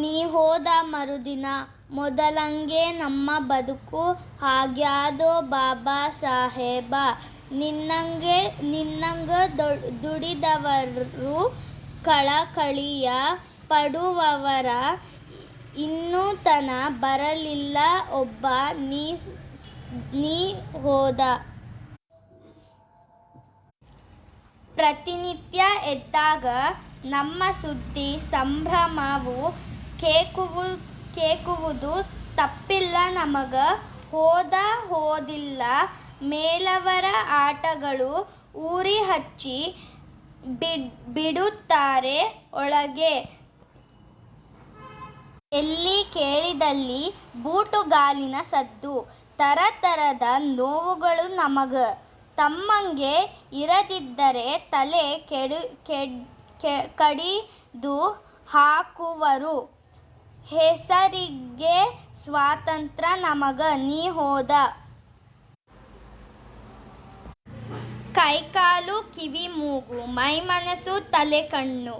ನೀ ಹೋದ ಮರುದಿನ ಮೊದಲಂಗೆ ನಮ್ಮ ಬದುಕು ಆಗ್ಯಾದೋ ಬಾಬಾ ಸಾಹೇಬ. ನಿನ್ನಂಗೆ, ನಿನ್ನಂಗ ದುಡಿದವರು ಕಳಕಳಿಯ ಪಡುವವರ ಇನ್ನೂ ತನ ಬರಲಿಲ್ಲ ಒಬ್ಬ ನೀ ನೀ ಹೋದ. ಪ್ರತಿನಿತ್ಯ ಎದ್ದಾಗ ನಮ್ಮ ಸುದ್ದಿ ಸಂಭ್ರಮವು ಕೇಕುವು, ಕೇಕುವುದು ತಪ್ಪಿಲ್ಲ ನಮಗ, ಹೋದ ಹೋದಿಲ್ಲ ಮೇಲವರ ಆಟಗಳು ಊರಿ ಹಚ್ಚಿ ಬಿಡ್, ಬಿಡುತ್ತಾರೆ ಒಳಗೆ. ಎಲ್ಲಿ ಕೇಳಿದಲ್ಲಿ ಬೂಟುಗಾಲಿನ ಸದ್ದು, ತರತರದ ನೋವುಗಳು ನಮಗ. ತಮ್ಮಂಗೆ ಇರದಿದ್ದರೆ ತಲೆ ಕೆಡು, ಕೆಡ್ ಕಡಿದು ಹಾಕುವರು. ಹೆಸರಿಗೆ ಸ್ವಾತಂತ್ರ್ಯ ನಮಗ ನೀ ಹೋದ. ಕೈಕಾಲು, ಕಿವಿ, ಮೂಗು, ಮೈ ಮನಸ್ಸು, ತಲೆ, ಕಣ್ಣು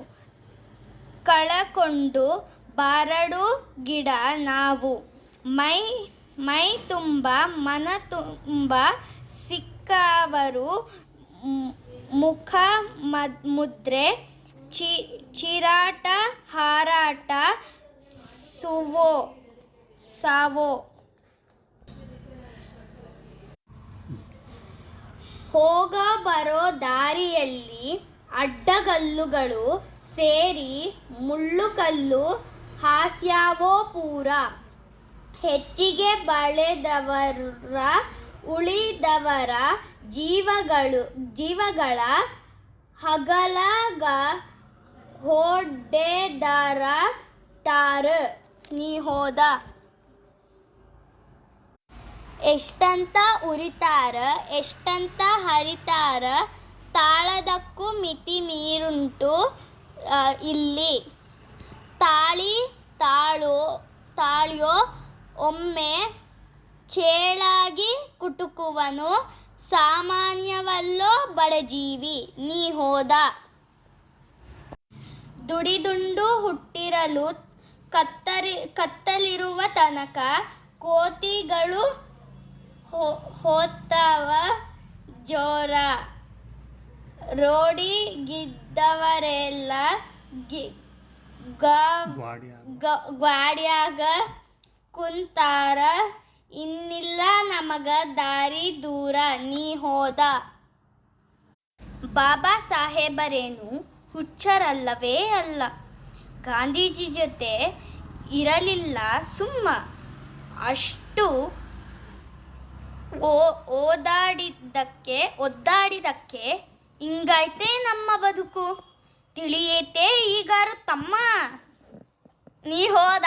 ಕಳಕೊಂಡು ಬಾರಡು ಗಿಡ ನಾವು. ಮೈ ಮೈ ತುಂಬ, ಮನ ತುಂಬ ಸಿಕ್ಕವರು ಮುಖ ಮದ್ ಮುದ್ರೆ, ಚಿ, ಚಿರಾಟ, ಹಾರಾಟ ಸುವೋ, ಸಾವೋ. ಹೋಗ ಬರೋ ದಾರಿಯಲ್ಲಿ ಅಡ್ಡಗಲ್ಲುಗಳು ಸೇರಿ ಮುಳ್ಳುಕಲ್ಲು ಹಾಸ್ಯಾವೋ ಪೂರ. ಹೆಚ್ಚಿಗೆ ಬಳೆದವರ, ಉಳಿದವರ ಜೀವಗಳು, ಜೀವಗಳ ಹಗಲಗ ಹೊಡೆದರ ತಾರ ನೀ ಹೋದ ಎಷ್ಟಂತ ಉರಿತಾರ, ಎಷ್ಟಂತ ಹರಿತಾರ, ತಾಳದಕ್ಕೂ ಮಿತಿ ಮೀರುಂಟು ಇಲ್ಲಿ. ತಾಳಿ ತಾಳೋ, ತಾಳಿಯೋ, ಒಮ್ಮೆ ಚೇಳಾಗಿ ಕುಟುಕುವನು, ಸಾಮಾನ್ಯವಲ್ಲೋ ಬಡಜೀವಿ ನೀ ಹೋದ. ದುಡಿದುಂಡು ಹುಟ್ಟಿರಲು ಕತ್ತರಿ, ಕತ್ತಲಿರುವ ತನಕ ಕೋತಿಗಳು ಹೋತ್ತವ ಜೋರ. ರೋಡಿಗಿದ್ದವರೆಲ್ಲ ಗ- ಗ್ವಾಡ್ಯಾಗ ಕುಂತಾರ. ಇನ್ನಿಲ್ಲ ನಮಗ ದಾರಿ ದೂರ, ನೀ ಹೋದ. ಬಾಬಾ ಸಾಹೇಬರೇನು ಹುಚ್ಚರಲ್ಲವೇ ಅಲ್ಲ. ಗಾಂಧೀಜಿ ಜೊತೆ ಇರಲಿಲ್ಲ. ಸುಮ್ಮ. ಅಷ್ಟು ಓ ಓದಾಡಿದ್ದಕ್ಕೆ ಒದ್ದಾಡಿದಕ್ಕೆ ಹಿಂಗೈತೆ ನಮ್ಮ ಬದುಕು. ತಿಳಿಯೇತೆ ಈಗಾರು ತಮ್ಮ. ನೀ ಹೋದ?